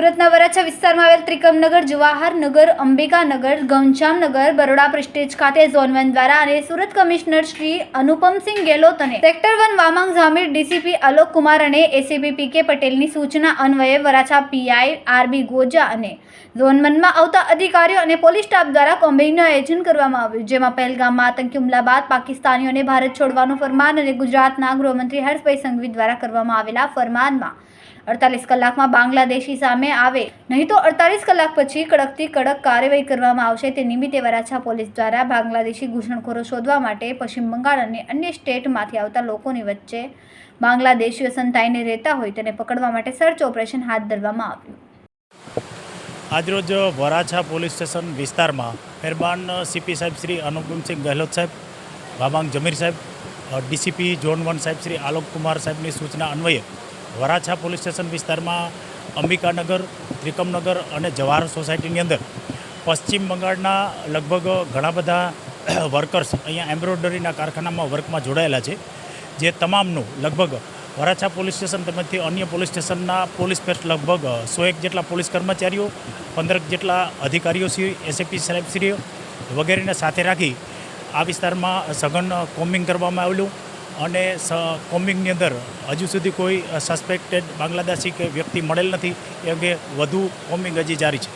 સુરતના વરાછા વિસ્તારમાં આવેલ ત્રિકમનગર જવાહરનગર અંબિકાનગર ઘનશ્યામનગર બરોડા પ્રેસ્ટેજ ખાતે ઝોન વન દ્વારા અને સુરત કમિશનર શ્રી અનુપમસિંહ ગેહલોત અને sector one વામાંગ ઝામીર DCP Alok Kumar અને એસીપી પી કે પટેલની સૂચના અન્વયે વરાછા પીઆઈ આરબી ગોજા અને ઝોન વનમાં આવતા અધિકારીઓ અને પોલીસ સ્ટાફ દ્વારા કોમ્બિંગનું આયોજન કરવામાં આવ્યું, જેમાં પહેલગામમાં આતંકી હુમલા બાદ પાકિસ્તાનીઓને ભારત છોડવાનું ફરમાન અને ગુજરાતના ગૃહમંત્રી હર્ષભાઈ સંઘવી દ્વારા કરવામાં આવેલા ફરમાનમાં અડતાલીસ કલાકમાં બાંગ્લાદેશી સામે આવે. નહીં તો અડતાલીસ કલાક પછી કડકથી કડક કાર્યવાહી કરવામાં આવશે. તે નિમિત્તે વરાછા પોલીસ દ્વારા બાંગ્લાદેશી ઘૂસણખોરો શોધવા માટે પશ્ચિમ બંગાળ અને અન્ય સ્ટેટમાંથી આવતા લોકોની વચ્ચે બાંગ્લાદેશીઓ સંતાઈને રહેતા હોય તેને પકડવા માટે સર્ચ ઓપરેશન હાથ ધરવામાં આવ્યું. આજરોજ વરાછા પોલીસ સ્ટેશન વિસ્તારમાં મહેરબાન સીપી સાહેબ શ્રી અનુપમસિંહ ગહેલોત સાહેબ, વામાંગ જમીર સાહેબ ડીસીપી ઝોન વન સાહેબ શ્રી આલોક કુમાર સાહેબની સૂચના અન્વયે વરાછા પોલીસ સ્ટેશન વિસ્તારમાં અંબિકાનગર, ત્રિકમનગર અને જવાહર સોસાયટીની અંદર પશ્ચિમ બંગાળના લગભગ ઘણા બધા વર્કર્સ અહીંયા એમ્બ્રોઇડરીના કારખાનામાં વર્કમાં જોડાયેલા છે, જે તમામનું લગભગ વરાછા પોલીસ સ્ટેશન તેમજ અન્ય પોલીસ સ્ટેશનના પોલીસ પેસ્ટ લગભગ સો એક જેટલા પોલીસ કર્મચારીઓ પંદરક જેટલા અધિકારીઓ શ્રી એસએપી સાહેબશ્રીઓ વગેરેને સાથે રાખી આ વિસ્તારમાં સઘન કોમ્બિંગ કરવામાં આવેલું અને કોમ્બિંગની અંદર હજુ સુધી કોઈ સસ્પેક્ટેડ બાંગ્લાદેશી કે વ્યક્તિ મળેલ નથી અંગે વધુ કોમ્બિંગ હજી જારી છે.